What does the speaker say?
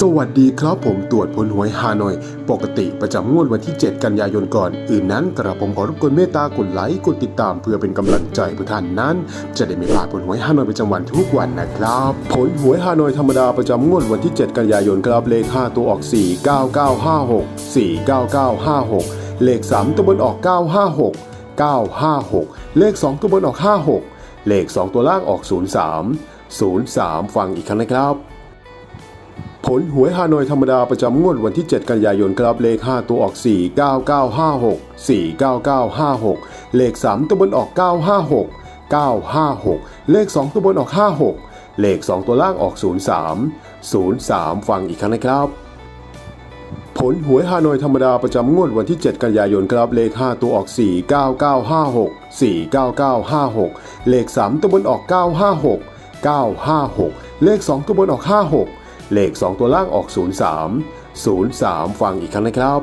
สวัสดีครับผมตรวจผลหวยฮานอย ปกติประจำงวดวันที่ 7 กันยายนก่อน อื่นนั้นกระผมขอรบกวนเมตตากดไลค์กดติดตามเพื่อเป็นกำลังใจผู้ท่านนั้น จะได้ไม่พลาดผลหวยฮานอยประจำวันทุกวันนะครับ ผลหวยฮานอยธรรมดาประจำงวดวันที่ 7 กันยายนครับเลข5ตัวออก 49956 49956 เลข 3 ตัวบนออก 956 956 เลข 2 ตัวบนออก 56 เลข 2 ตัวล่างออก 03 03 ฟังอีกครั้งนะครับ ผลหวยฮานอยธรรมดาประจำงวดวันที่ 7 กันยายนครับเลข 5 ตัวออก 49956 49956 เลข 3 ตัวบนออก 956 956 เลข 2 ตัวบนออก 56 เลข 2 ตัวล่างออก 03 03 ฟังอีกครั้งนะครับ ผลหวยฮานอยธรรมดาประจำงวดวันที่ 7 กันยายนครับเลข 5 ตัวออก 49956 49956 เลข 3 ตัวบนออก 956 956 เลข 2 ตัวบนออก 56 เลข 2 ตัวล่างออก 03 03 ฟังอีกครั้งนะครับ